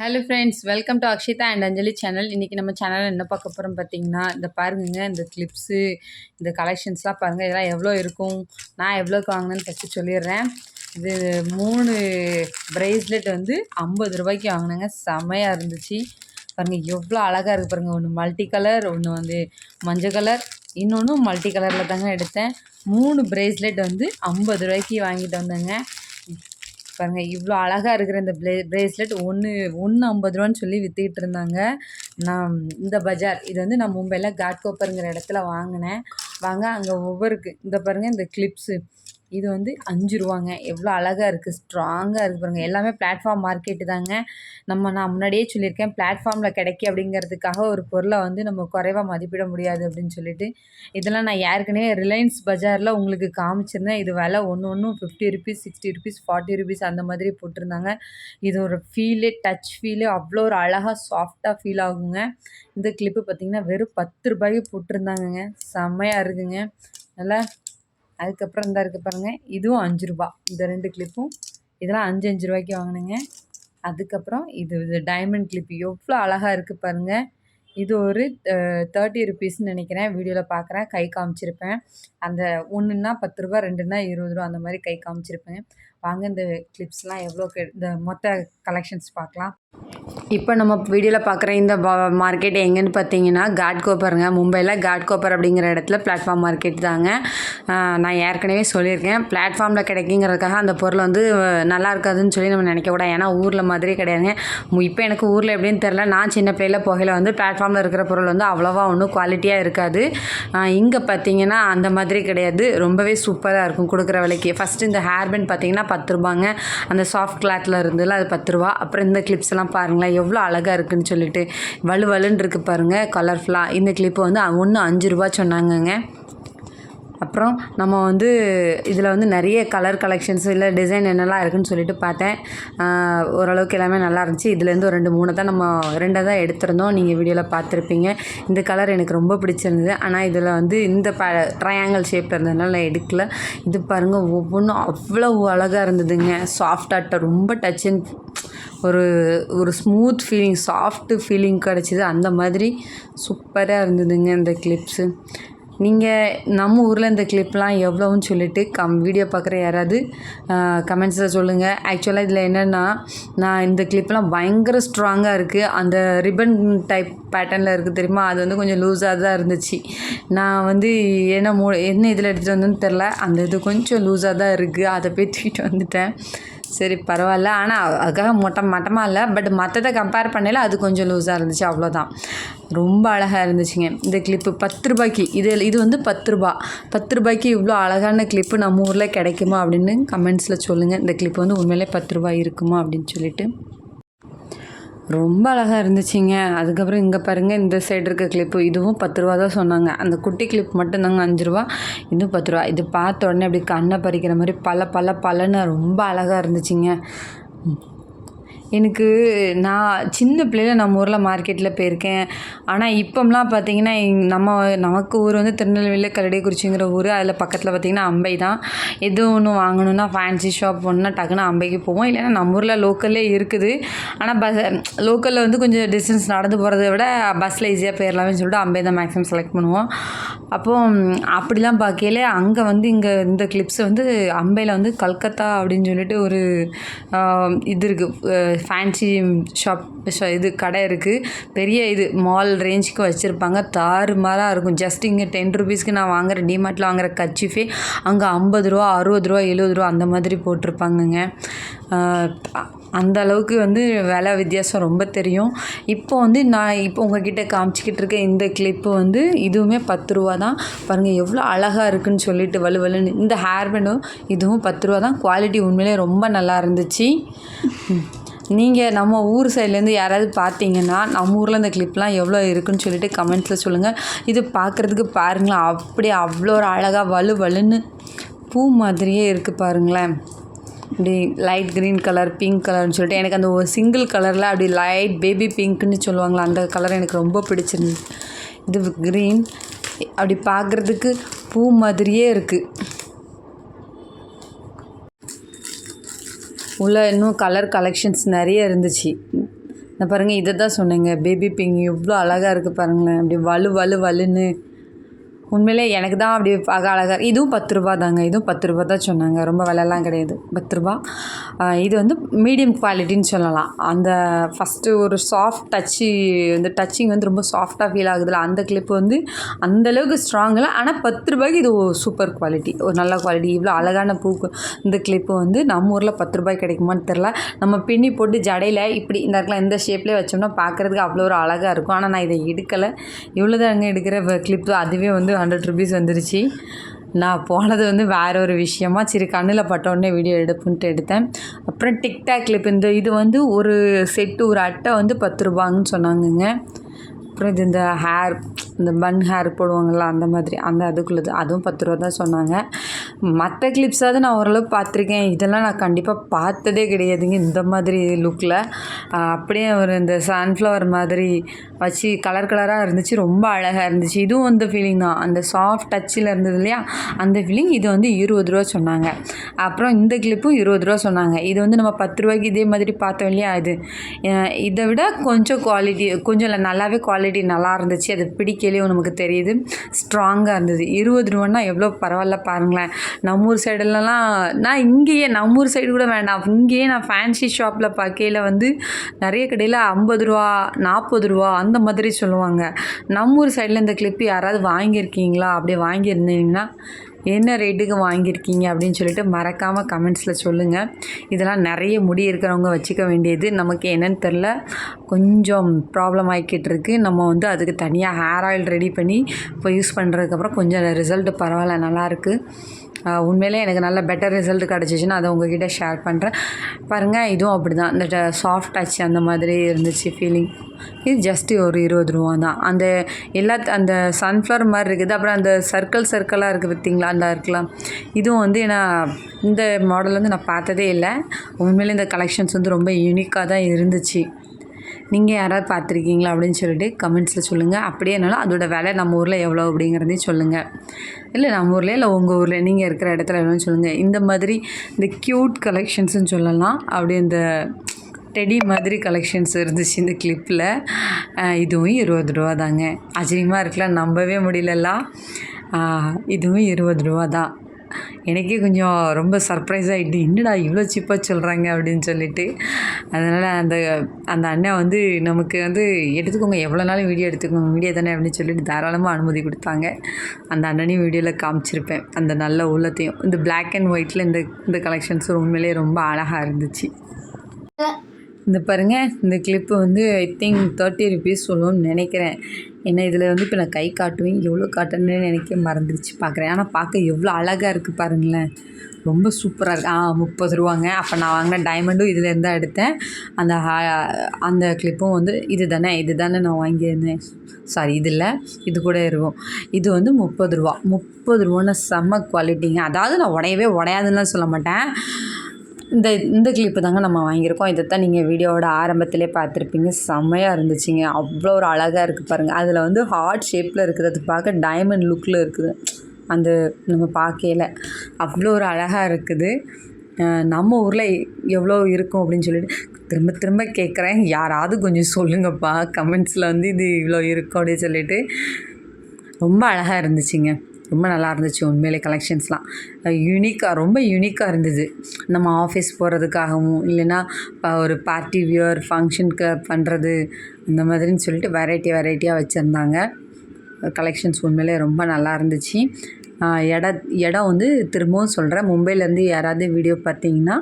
Hello friends welcome to Akshita and Anjali channel இன்றைக்கி நம்ம சேனலில் என்ன பார்க்க போகிறோம் பார்த்தீங்கன்னா இந்த பாருங்க இந்த கிளிப்ஸு இந்த கலெக்ஷன்ஸ்லாம் பாருங்கள் இதெல்லாம் எவ்வளோ இருக்கும் நான் எவ்வளோக்கு வாங்கினேன்னு ஃபஸ்ட்டு சொல்லிடுறேன். இது மூணு ப்ரேஸ்லெட் வந்து ஐம்பது ரூபாய்க்கு வாங்கினேங்க. செமையாக இருந்துச்சு. பாருங்கள் எவ்வளோ அழகாக இருக்குது பாருங்கள் ஒன்று மல்டி கலர் ஒன்று வந்து மஞ்சள் கலர் இன்னொன்று மல்டி கலரில் தாங்க எடுத்தேன். மூணு ப்ரேஸ்லெட் வந்து ஐம்பது ரூபாய்க்கு வாங்கிட்டு வந்தேங்க. பாருங்க இவ்வளோ அழகாக இருக்கிற இந்த ப்ளே ப்ரேஸ்லெட் ஒன்று ஒன்று ஐம்பது ரூபான்னு சொல்லி விற்றுக்கிட்டு இருந்தாங்க. நான் இந்த பஜார் இது வந்து நான் மும்பையில் காட்கோப்பருங்கிற இடத்துல வாங்கினேன். வாங்க அங்கே ஒவ்வொருக்கு இந்த பாருங்கள் இந்த கிளிப்ஸு இது வந்து அஞ்சு ரூபாங்க எவ்வளோ அழகாக இருக்குது ஸ்ட்ராங்காக இருக்குது பாருங்கள் எல்லாமே பிளாட்ஃபார்ம் மார்க்கெட்டு தாங்க. நம்ம நான் முன்னாடியே சொல்லியிருக்கேன் பிளாட்ஃபார்மில் கிடைக்கி அப்படிங்கிறதுக்காக ஒரு பொருளை வந்து நம்ம குறைவாக மதிப்பிட முடியாது அப்படின்னு சொல்லிட்டு. இதெல்லாம் நான் ஏற்கனவே ரிலையன்ஸ் பஜாரில் உங்களுக்கு காமிச்சிருந்தேன். இது விலை ஒன்று ஒன்றும் fifty rupees sixty rupees forty rupees அந்த மாதிரி போட்டிருந்தாங்க. இது ஒரு ஃபீலு டச் ஃபீலு அவ்வளோ ஒரு அழகாக சாஃப்டாக ஃபீல் ஆகுங்க. இந்த கிளிப்பு பார்த்திங்கன்னா வெறும் பத்து ரூபாய்க்கு போட்டிருந்தாங்கங்க. செம்மையாக இருக்குங்க. நல்லா அதுக்கப்புறம் இந்த இருக்குது பாருங்கள் இதுவும் அஞ்சு ரூபா. இந்த ரெண்டு கிளிப்பும் இதெல்லாம் அஞ்சு அஞ்சு ரூபாய்க்கு வாங்கினேங்க. அதுக்கப்புறம் இது இது டைமண்ட் கிளிப் எவ்வளோ அழகாக இருக்குது பாருங்கள் இது ஒரு தேர்ட்டி ருபீஸ்ன்னு நினைக்கிறேன். வீடியோவில் பார்க்குறேன் கை காமிச்சிருப்பேன். அந்த ஒன்றுன்னா பத்து ரூபா ரெண்டுன்னா இருபது ரூபா அந்த மாதிரி கை காமிச்சிருப்பேன். வாங்க இந்த கிளிப்ஸ்லாம் எவ்வளோ இந்த மொத்த கலெக்ஷன்ஸ் பார்க்கலாம். இப்போ நம்ம வீடியோவில் பார்க்குற இந்த மார்க்கெட் எங்கேன்னு பார்த்தீங்கன்னா காட் கோப்பருங்க மும்பையில் காட்கோப்பர் அப்படிங்கிற இடத்துல பிளாட்ஃபார்ம் மார்க்கெட் தாங்க. நான் ஏற்கனவே சொல்லியிருக்கேன். பிளாட்ஃபார்மில் கிடைக்குங்கிறதுக்காக அந்த பொருள் வந்து நல்லா இருக்காதுன்னு சொல்லி நம்ம நினைக்கக்கூடாது ஏன்னா ஊரில் மாதிரி கிடையாதுங்க. இப்போ எனக்கு ஊரில் எப்படின்னு தெரில நான் சின்ன பிள்ளையில் போகையில் வந்து பிளாட்ஃபார்மில் இருக்கிற பொருள் வந்து அவ்வளோவா ஒன்றும் குவாலிட்டியாக இருக்காது. இங்கே பார்த்தீங்கன்னா அந்த மாதிரி கிடையாது. ரொம்பவே சூப்பராக இருக்கும் கொடுக்குற விலைக்கு. ஃபஸ்ட்டு இந்த ஹேர் பேண்ட் பார்த்தீங்கன்னா பத்து ரூபாங்க. அந்த சாஃப்ட் கிளாத்தில் இருந்ததில் அது பத்து ரூபா அப்புறம் இந்த கிளிப்ஸ் எல்லாம் பாருங்களேன் எவ்வளோ அழகாக இருக்குன்னு சொல்லிட்டு வலு வலுன்னு இருக்குது பாருங்கள் கலர்ஃபுல்லாக இந்த கிளிப்பு வந்து ஒன்று அஞ்சு ரூபா சொன்னாங்கங்க. அப்புறம் நம்ம வந்து இதில் வந்து நிறைய கலர் கலெக்ஷன்ஸ் இல்லை டிசைன் என்னெல்லாம் இருக்குதுன்னு சொல்லிட்டு பார்த்தேன். ஓரளவுக்கு எல்லாமே நல்லா இருந்துச்சு. இதுலேருந்து ஒரு ரெண்டு மூணு தான் நம்ம ரெண்டை தான் எடுத்திருந்தோம். நீங்கள் வீடியோவில் பார்த்துருப்பீங்க. இந்த கலர் எனக்கு ரொம்ப பிடிச்சிருந்தது. ஆனால் இதில் வந்து இந்த ப ட்ரையாங்கிள் ஷேப்பில் இருந்ததுனால நான் எடுக்கல. இது பாருங்கள் ஒவ்வொன்றும் அவ்வளோ அழகாக இருந்ததுங்க. சாஃப்டாக ரொம்ப டச் அண்ட் ஒரு ஒரு ஸ்மூத் ஃபீலிங் சாஃப்ட்டு ஃபீலிங் கிடச்சிது. அந்த மாதிரி சூப்பராக இருந்ததுங்க இந்த கிளிப்ஸு நீங்கள் நம்ம ஊரில் இந்த கிளிப்லாம் எவ்வளோன்னு சொல்லிட்டு கம் வீடியோ பார்க்குற யாராவது கமெண்ட்ஸில் சொல்லுங்கள் ஆக்சுவலாக இதில் என்னென்னா நான் இந்த கிளிப்லாம் பயங்கர ஸ்ட்ராங்காக இருக்குது அந்த ரிப்பன் டைப் பேட்டர்னில் இருக்குது தெரியுமா? அது வந்து கொஞ்சம் லூஸாக தான் இருந்துச்சு. நான் வந்து என்ன மூ என்ன இதில் எடுத்துகிட்டு வந்தேன்னு தெரில. அந்த இது கொஞ்சம் லூஸாக தான் இருக்குது அதை போய் தூக்கிட்டு வந்துட்டேன். சரி பரவாயில்ல. ஆனால் அதுக்காக மொட்டை மட்டமாக இல்லை. பட் மற்றதை கம்பேர் பண்ணல அது கொஞ்சம் லூஸாக இருந்துச்சு. அவ்வளோதான் ரொம்ப அழகாக இருந்துச்சுங்க. இந்த கிளிப்பு பத்து ரூபாய்க்கு. இது இது வந்து பத்து ரூபா. பத்து ரூபாய்க்கு இவ்வளோ அழகான கிளிப்பு நம்ம ஊரில் கிடைக்குமா அப்படின்னு கமெண்ட்ஸில் சொல்லுங்கள் இந்த கிளிப்பு வந்து உண்மையிலே பத்து ரூபாய் இருக்குமா அப்படின்னு சொல்லிட்டு. ரொம்ப அழகாக இருந்துச்சுங்க. அதுக்கப்புறம் இங்கே பாருங்கள் இந்த சைடு இருக்க கிளிப்பு இதுவும் பத்து ரூபா தான் சொன்னாங்க. அந்த குட்டி கிளிப் மட்டும் தாங்க அஞ்சு ரூபா இதுவும் பத்து ரூபா. இது பார்த்த உடனே அப்படி கண்ணை பறிக்கிற மாதிரி பல பல பலன்னு ரொம்ப அழகாக இருந்துச்சுங்க. எனக்கு நான் சின்ன பிள்ளையில் நம்ம ஊரில் மார்க்கெட்டில் போயிருக்கேன். ஆனால் இப்போம்லாம் பார்த்தீங்கன்னா நம்ம நமக்கு ஊர் வந்து திருநெல்வேலியில் கல்லடைக்குறிச்சிங்கிற ஊர். அதில் பக்கத்தில் பார்த்திங்கன்னா அம்பை தான். எது ஒன்று வாங்கணுன்னா ஃபேன்சி ஷாப் ஒன்றுனா டக்குன்னு அம்பைக்கு போவோம். இல்லைன்னா நம்ம ஊரில் லோக்கல்லே இருக்குது. ஆனால் பஸ் லோக்கலில் வந்து கொஞ்சம் டிஸ்டன்ஸ் நடந்து போகிறத விட பஸ்ஸில் ஈஸியாக போயிடலாமே சொல்லிட்டு அம்பை தான் மேக்ஸிமம் செலக்ட் பண்ணுவோம். அப்போது அப்படிலாம் பார்க்கையில அங்கே வந்து இங்கே இந்த கிளிப்ஸ் வந்து அம்பையில் வந்து கல்கத்தா அப்படின்னு சொல்லிட்டு ஒரு இது இருக்குது ஃபேன்சி ஷாப் இது கடை இருக்குது பெரிய இது மால் ரேஞ்சுக்கு வச்சுருப்பாங்க. தாறுமாறாக இருக்கும். ஜஸ்ட் இங்கே டென் ருபீஸ்க்கு நான் வாங்குகிற டிமார்ட்டில் வாங்குகிற கச்சிஃபே அங்கே ஐம்பது ரூபா அறுபது ரூபா எழுபது ரூபா அந்த மாதிரி போட்டிருப்பாங்கங்க. அந்த அளவுக்கு வந்து விலை வித்தியாசம் ரொம்ப தெரியும். இப்போ வந்து நான் இப்போ உங்ககிட்ட காமிச்சிக்கிட்டு இருக்க இந்த கிளிப்பு வந்து இதுவுமே பத்து ரூபா தான். பாருங்கள் எவ்வளோ அழகாக இருக்குன்னு சொல்லிட்டு வலுவலுன்னு இந்த ஹேர் பேண்டும் இதுவும் பத்து ரூபா தான். குவாலிட்டி உண்மையிலே ரொம்ப நல்லா இருந்துச்சு. நீங்கள் நம்ம ஊர் சைட்லேருந்து யாராவது பார்த்தீங்கன்னா நம்ம ஊரில் இந்த கிளிப்லாம் எவ்வளோ இருக்குன்னு சொல்லிட்டு கமெண்ட்ஸில் சொல்லுங்கள் இது பார்க்குறதுக்கு பாருங்களேன் அப்படியே அவ்வளோ ஒரு அழகாக வலு வலுன்னு பூ மாதிரியே இருக்குது பாருங்களேன். இப்படி லைட் க்ரீன் கலர் பிங்க் கலர்னு சொல்லிட்டு எனக்கு அந்த ஒரு சிங்கிள் கலரில் அப்படி லைட் பேபி பிங்க்னு சொல்லுவாங்களா அந்த கலர் எனக்கு ரொம்ப பிடிச்சிருந்துச்சு இது க்ரீன் அப்படி பார்க்குறதுக்கு பூ மாதிரியே இருக்குது உள்ளே இன்னும் கலர் கலெக்ஷன்ஸ் நிறைய இருந்துச்சு. இந்த பாருங்கள் இதை தான் சொன்னேங்க. பேபி பிங்க் எவ்வளோ அழகாக இருக்குது பாருங்களேன். அப்படி வலு வலு வலுன்னு உண்மையிலே எனக்கு தான் அப்படி பார்க்க அழகாக இதுவும் பத்து ரூபா தாங்க இதுவும் பத்து ரூபா தான் சொன்னாங்க. ரொம்ப விலைலாம் கிடையாது. பத்து ரூபா. இது வந்து மீடியம் குவாலிட்டின்னு சொல்லலாம். அந்த ஃபஸ்ட்டு ஒரு சாஃப்ட் டச்சு இந்த டச்சிங் வந்து ரொம்ப சாஃப்டாக ஃபீல் ஆகுதுல அந்த கிளிப் வந்து அந்தளவுக்கு ஸ்ட்ராங் இல்லை. ஆனால் பத்து ரூபாய்க்கு இது சூப்பர் குவாலிட்டி ஒரு நல்ல குவாலிட்டி இவ்வளோ அழகான பூக்கு இந்த கிளிப்பு வந்து நம்ம ஊரில் பத்து ரூபாய்க்கு கிடைக்குமான்னு தெரில நம்ம பின்னி போட்டு ஜடையில் இப்படி இந்த இடத்துல இந்த ஷேப்லேயே வச்சோம்னா பார்க்குறதுக்கு அவ்வளோ ஒரு அழகாக இருக்கும். ஆனால் நான் இதை எடுக்கலை. இவ்வளோ தாங்க எடுக்கிற கிளிப்பு அதுவே வந்து ஹண்ட்ரட் ருபீஸ் வந்துருச்சு. நான் போனது வந்து வேற ஒரு விஷயமா சரி கண்ணில் பட்டோடனே வீடியோ எடுப்புன்ட்டு எடுத்தேன். அப்புறம் டிக்டாக் கிளிப் இந்த இது வந்து ஒரு செட்டு ஒரு அட்டை வந்து பத்து ரூபாங்கன்னு சொன்னாங்கங்க. அப்புறம் இது இந்த ஹேர் இந்த பன் ஹேர் போடுவாங்கள்ல அந்த மாதிரி அந்த அதுக்குள்ளது அதுவும் பத்து ரூபா தான் சொன்னாங்க. மற்ற கிளிப்ஸாவது நான் ஓரளவு பார்த்துருக்கேன். இதெல்லாம் நான் கண்டிப்பாக பார்த்ததே கிடையாதுங்க. இந்த மாதிரி லுக்கில் அப்படியே ஒரு இந்த சன்ஃப்ளவர் மாதிரி வச்சு கலர் கலராக இருந்துச்சு. ரொம்ப அழகாக இருந்துச்சு. இதுவும் அந்த ஃபீலிங் தான். அந்த சாஃப்ட் டச்சில் இருந்தது இல்லையா? அந்த ஃபீலிங் இது வந்து இருபது ரூபா சொன்னாங்க. அப்புறம் இந்த கிளிப்பும் இருபது ரூபா சொன்னாங்க. இது வந்து நம்ம பத்து ரூபாய்க்கு இதே மாதிரி பார்த்தோம் இல்லையா? இது. இதை விட கொஞ்சம் குவாலிட்டி கொஞ்சம் நல்லாவே குவாலிட்டி நல்லா இருந்துச்சு. அது பிடிக்கலையும் நமக்கு தெரியுது. ஸ்ட்ராங்காக இருந்தது. இருபது ரூபான்னா எவ்வளோ பரவாயில்ல பாருங்களேன். நம்ம ஊர் சைடுலலாம் நான் இங்கேயே நம்ம ஊர் சைடு கூட வேண்டாம். இங்கேயே நான் ஃபேன்சி ஷாப்பில் பார்க்கையில் வந்து நிறைய கடையில் ஐம்பது ரூபா நாற்பது ரூபா அந்த மாதிரி சொல்லுவாங்க. நம்ம ஊர் சைடில் இந்த கிளிப்பு யாராவது வாங்கியிருக்கீங்களா? அப்படியே வாங்கியிருந்தீங்கன்னா என்ன ரேட்டுக்கு வாங்கியிருக்கீங்க அப்படின்னு சொல்லிட்டு மறக்காமல் கமெண்ட்ஸில் சொல்லுங்கள் இதெல்லாம் நிறைய முடி இருக்கிறவங்க வச்சுக்க வேண்டியது. நமக்கு என்னன்னு தெரில கொஞ்சம் ப்ராப்ளம் ஆகிக்கிட்டு இருக்கு. நம்ம வந்து அதுக்கு தனியாக ஹேர் ஆயில் ரெடி பண்ணி இப்போ யூஸ் பண்ணுறதுக்கப்புறம் கொஞ்சம் ரிசல்ட் பரவாயில்ல நல்லாயிருக்கு உண்மையிலே எனக்கு நல்ல பெட்டர் ரிசல்ட் கிடச்சிச்சின்னா அதை உங்ககிட்ட ஷேர் பண்ணுறேன் பாருங்கள் இதுவும் அப்படி தான் இந்த சாஃப்ட் டச் அந்த மாதிரி இருந்துச்சு ஃபீலிங் இது ஜஸ்ட்டு ஒரு இருபது ரூபா தான் அந்த எல்லா அந்த சன்ஃப்ளவர் மாதிரி இருக்குது. அப்புறம் அந்த சர்க்கிள் சர்க்கிளாக இருக்குது பார்த்தீங்களா? அந்த இருக்கலாம். இதுவும் வந்து நான் இந்த மாடல் வந்து நான் பார்த்ததே இல்லை. உண்மையிலே இந்த கலெக்ஷன்ஸ் வந்து ரொம்ப யூனிக்காக தான் இருந்துச்சு. நீங்கள் யாராவது பார்த்துருக்கீங்களா அப்படின்னு சொல்லிட்டு கமெண்ட்ஸில் சொல்லுங்கள் அப்படியே என்னால் அதோட விலை நம்ம ஊரில் எவ்வளோ அப்படிங்கிறதையும் சொல்லுங்கள் இல்லை நம்ம ஊரில் இல்லை உங்கள் ஊரில் நீங்கள் இருக்கிற இடத்துல எவ்வளோன்னு சொல்லுங்கள் இந்த மாதிரி இந்த க்யூட் கலெக்ஷன்ஸ்னு சொல்லலாம். அப்படியே இந்த டெடி மாதிரி கலெக்ஷன்ஸ் இருந்துச்சு இந்த கிளிப்பில் இதுவும் இருபது ரூபா தாங்க ஆச்சரியமாக இருக்கலாம். நம்பவே முடியலலாம் இதுவும் இருபது ரூபா தான். எனக்கே கொஞ்சம் ரொம்ப சர்ப்ரைஸ் ஆகிட்டு என்னடா இவ்வளோ சீப்பாக சொல்கிறாங்க அப்படின்னு சொல்லிட்டு. அதனால் அந்த அந்த அண்ணன் வந்து நமக்கு வந்து எடுத்துக்கோங்க எவ்வளோ நாளும் வீடியோ எடுத்துக்கோங்க வீடியோ தானே? அப்படின்னு சொல்லிட்டு தாராளமாக அனுமதி கொடுத்தாங்க. அந்த அண்ணனையும் வீடியோவில் காமிச்சிருப்பேன் அந்த நல்ல உள்ளத்தையும். இந்த பிளாக் அண்ட் ஒயிட்டில் இந்த இந்த கலெக்ஷன்ஸ் உண்மையிலேயே ரொம்ப அழகாக இருந்துச்சு. இந்த பாருங்க இந்த கிளிப்பு வந்து ஐ திங்க் தேர்ட்டி ருபீஸ் சொல்லுவோம்னு நினைக்கிறேன். ஏன்னா இதில் வந்து இப்போ நான் கை காட்டுவேன் எவ்வளோ காட்டணும்னு நினைக்க மறந்துருச்சு பார்க்குறேன் ஆனால் பார்க்க எவ்வளோ அழகாக இருக்குது பாருங்களேன். ரொம்ப சூப்பராக இருக்குது ஆ முப்பது ரூபாங்க. அப்போ நான் வாங்கின டைமண்டும் இதுலேருந்து தான் எடுத்தேன். அந்த ஹா- அந்த கிளிப்பும் வந்து இது தானே இது தானே நான் வாங்கியிருந்தேன். சாரி இது இல்லை இது கூட இருக்கும். இது வந்து முப்பது ரூபா. முப்பது ரூபான்னு செம்ம குவாலிட்டிங்க அதாவது நான் உடையவே உடையாதுன்னு சொல்ல மாட்டேன். இந்த இந்த கிளிப்பு தாங்க நம்ம வாங்கியிருக்கோம். இதை தான் நீங்கள் வீடியோவோட ஆரம்பத்திலே பார்த்துருப்பீங்க. செம்மையாக இருந்துச்சுங்க. அவ்வளோ ஒரு அழகாக இருக்குது பாருங்கள் அதில் வந்து ஹார்ட் ஷேப்பில் இருக்கிறது பார்க்க டைமண்ட் லுக்கில் இருக்குது. அந்த நம்ம பார்க்கையில. அவ்வளோ ஒரு அழகாக இருக்குது. நம்ம ஊரில் எவ்வளோ இருக்கும் அப்படின்னு சொல்லிட்டு திரும்ப திரும்ப கேட்குறேன். யாராவது கொஞ்சம் சொல்லுங்கப்பா. கமெண்ட்ஸில் வந்து இது இவ்வளோ இருக்கும் அப்படின்னு சொல்லிட்டு. ரொம்ப அழகாக இருந்துச்சுங்க. ரொம்ப நல்லா இருந்துச்சு உண்மையிலே கலெக்ஷன்ஸ்லாம் யூனிக்காக ரொம்ப யூனிக்காக இருந்தது. நம்ம ஆஃபீஸ் போகிறதுக்காகவும் இல்லைன்னா ஒரு பார்ட்டி வியர் ஃபங்க்ஷனுக்கு பண்ணுறது அந்த மாதிரின்னு சொல்லிட்டு வெரைட்டி வெரைட்டியாக வச்சுருந்தாங்க. கலெக்ஷன்ஸ் உண்மையிலே ரொம்ப நல்லா இருந்துச்சு. இட இடம் வந்து திரும்பவும் சொல்கிறேன் மும்பையிலேருந்து யாராவது வீடியோ பார்த்தீங்கன்னா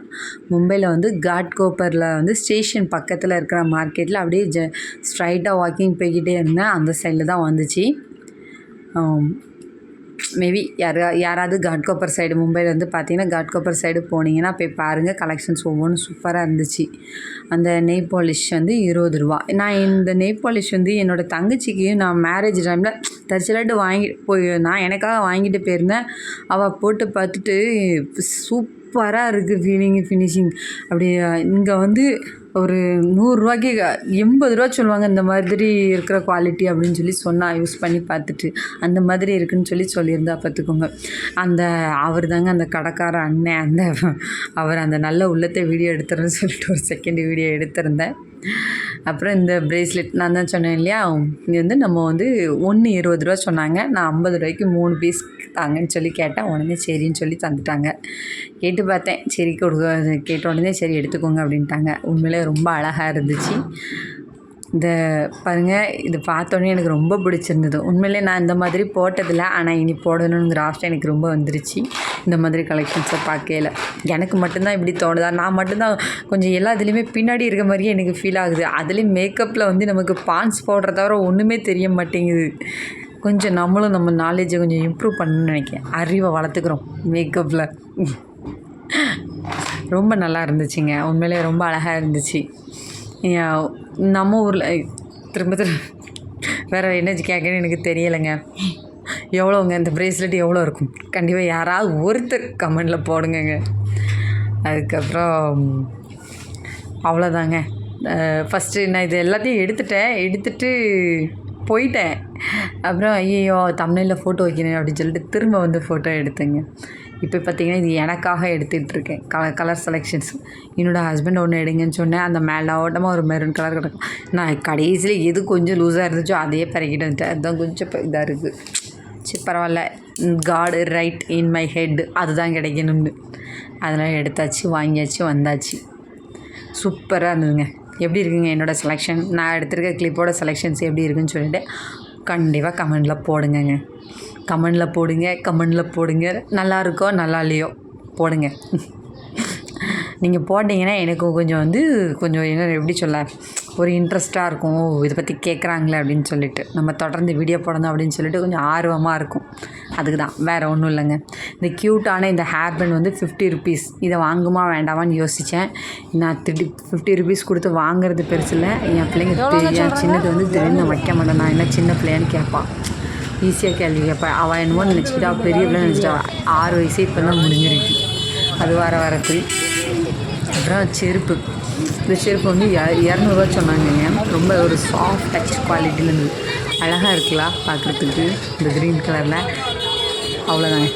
மும்பையில் வந்து காட் கோப்பரில் வந்து ஸ்டேஷன் பக்கத்தில் இருக்கிற மார்க்கெட்டில் அப்படியே ஜ ஸ்ட்ரைட்டாக வாக்கிங் போய்கிட்டே இருந்தேன். அந்த சைடில் தான் வந்துச்சு. மேபி யார் யாராவது காட்கோப்பர் சைடு மும்பையிலேருந்து பார்த்தீங்கன்னா காட்கோப்பர் சைடு போனீங்கன்னா போய் பாருங்கள் கலெக்ஷன்ஸ் ஒவ்வொன்றும் சூப்பராக இருந்துச்சு. அந்த நெய் பாலிஷ் வந்து இருபது ரூபா. நான் இந்த நெய் பாலிஷ் வந்து என்னோடய தங்கச்சிக்கு நான் மேரேஜ் டைமில் தரிசலாட்டு வாங்கி போய் நான் எனக்காக வாங்கிட்டு போயிருந்தேன். அவள் போட்டு பார்த்துட்டு சூப் சூப்பராக இருக்குது ஃபீலிங்கு ஃபினிஷிங் அப்படி இங்கே வந்து ஒரு நூறுரூவாய்க்கு எண்பது ரூபா சொல்லுவாங்க இந்த மாதிரி இருக்கிற குவாலிட்டி அப்படின்னு சொல்லி சொன்னால் யூஸ் பண்ணி பார்த்துட்டு அந்த மாதிரி இருக்குன்னு சொல்லி சொல்லியிருந்தா பார்த்துக்கோங்க. அந்த அவர் தாங்க அந்த கடைக்கார அண்ணன் அந்த அவர் அந்த நல்ல உள்ளத்தை வீடியோ எடுத்துறேன்னு சொல்லிட்டு ஒரு செகண்ட் வீடியோ எடுத்திருந்தேன். அப்புறம் இந்த ப்ரேஸ்லெட் நான் தான் சொன்னேன் இல்லையா? இது வந்து நம்ம வந்து ஒன்று இருபது ரூபா சொன்னாங்க. நான் ஐம்பது ரூபாய்க்கு மூணு பீஸ் தாங்கன்னு சொல்லி கேட்டேன். உடனே சரின்னு சொல்லி தந்துட்டாங்க. கேட்டு பார்த்தேன். சரி கொடுக்க கேட்ட உடனே சரி எடுத்துக்கோங்க அப்படின்ட்டாங்க. உண்மையிலே ரொம்ப அழகாக இருந்துச்சு. இந்த பாருங்கள் இது பார்த்தோன்னே எனக்கு ரொம்ப பிடிச்சிருந்தது. உண்மையிலே நான் இந்த மாதிரி போட்டதில்லை ஆனால் இனி போடணுங்கிற ஆசை எனக்கு ரொம்ப வந்துருச்சு. இந்த மாதிரி கலெக்ஷன்ஸை பார்க்கையில. எனக்கு மட்டும்தான் இப்படி தோணுதா? நான் மட்டும்தான் கொஞ்சம் எல்லா இதுலேயுமே பின்னாடி இருக்க மாதிரியே எனக்கு ஃபீல் ஆகுது. அதுலேயும் மேக்கப்பில் வந்து நமக்கு பான்ஸ் போடுற தவிர ஒன்றுமே தெரிய மாட்டேங்குது. கொஞ்சம் நம்மளும் நம்ம நாலேஜை கொஞ்சம் இம்ப்ரூவ் பண்ணணும்னு நினைக்கிறேன். அறிவை வளர்த்துக்கிறோம் மேக்கப்பில் ரொம்ப நல்லா இருந்துச்சுங்க. உண்மையிலே ரொம்ப அழகாக இருந்துச்சு. நம்ம ஊரில் திரும்ப திரும்ப வேறு என்ன கேட்கணும்னு எனக்கு தெரியலைங்க. எவ்வளோங்க இந்த ப்ரேஸ்லெட் எவ்வளோ இருக்கும்? கண்டிப்பாக யாராவது ஒருத்தர் கமெண்டில் போடுங்கங்க. அதுக்கப்புறம் அவ்வளோதாங்க ஃபஸ்ட்டு நான் இது எல்லாத்தையும் எடுத்துட்டேன். எடுத்துட்டு போயிட்டேன். அப்புறம் ஐயோ தமிழில் ஃபோட்டோ வைக்கணும் அப்படின்னு சொல்லிட்டு திரும்ப வந்து ஃபோட்டோ எடுத்தேங்க. இப்போ பார்த்தீங்கன்னா இது எனக்காக எடுத்துகிட்டு இருக்கேன் கலர் கலர் செலெக்ஷன்ஸ் என்னோடய ஹஸ்பண்ட் ஒன்று எடுங்கன்னு சொன்னேன். அந்த மேலே ஓட்டமாக ஒரு மெரூன் கலர் கிடக்கும். நான் கடைசியில் எது கொஞ்சம் லூஸாக இருந்துச்சோ அதையே பறக்கிட்டு வந்துட்டேன். அதுதான் கொஞ்சம் இப்போ இதாக இருக்குது சரி பரவாயில்ல. காடு ரைட் இன் மை ஹெட் அதுதான் கிடைக்கணும்னு. அதெல்லாம் எடுத்தாச்சு வாங்கியாச்சு வந்தாச்சு. சூப்பராக இருந்ததுங்க. எப்படி இருக்குங்க என்னோடய செலெக்ஷன் நான் எடுத்திருக்க கிளிப்போட செலெக்ஷன்ஸ் எப்படி இருக்குன்னு சொல்லிட்டு கண்டிப்பாக கமெண்டில் போடுங்கங்க. கமெண்டில் போடுங்க கமெண்டில் போடுங்க. நல்லா இருக்கோ நல்லா இல்லையோ போடுங்க. நீங்கள் போட்டிங்கன்னா எனக்கும் கொஞ்சம் வந்து கொஞ்சம் என்ன எப்படி சொல்ல ஒரு இன்ட்ரெஸ்ட்டாக இருக்கும். இதை பற்றி கேட்குறாங்களே அப்படின்னு சொல்லிட்டு. நம்ம தொடர்ந்து வீடியோ போடணும் அப்படின்னு சொல்லிட்டு கொஞ்சம் ஆர்வமாக இருக்கும். அதுக்கு தான் வேறு ஒன்றும் இல்லைங்க. இந்த க்யூட்டான இந்த ஹேர் பேண்ட் வந்து ஃபிஃப்டி ருபீஸ் இதை வாங்குமா வேண்டாமான்னு யோசித்தேன் நான் திடீர் ஃபிஃப்டி ருபீஸ் கொடுத்து வாங்குறது பெருசு இல்லை. என் பிள்ளைங்க என் சின்னது வந்து திடீர்னு வைக்க மாட்டேன். நான் என்ன சின்ன பிள்ளையான்னு கேட்பான். ஈஸியாக கேள்வி கேட்பேன் அவள் என்னமோ நினச்சிக்கிட்டா பெரிய பிள்ளை நினச்சிட்டா ஆறு வயசு இப்போ தான் முடிஞ்சிருக்கு. அது வர வரத்து அப்புறம் செருப்பு. இந்த செருப்பு வந்து இரநூறுவா சொன்னாங்க ரொம்ப ஒரு சாஃப்ட் டச் குவாலிட்டியில் இருந்தது அழகாக இருக்குல்ல பார்க்குறதுக்கு இந்த க்ரீன் கலரில் அவ்வளோதாங்க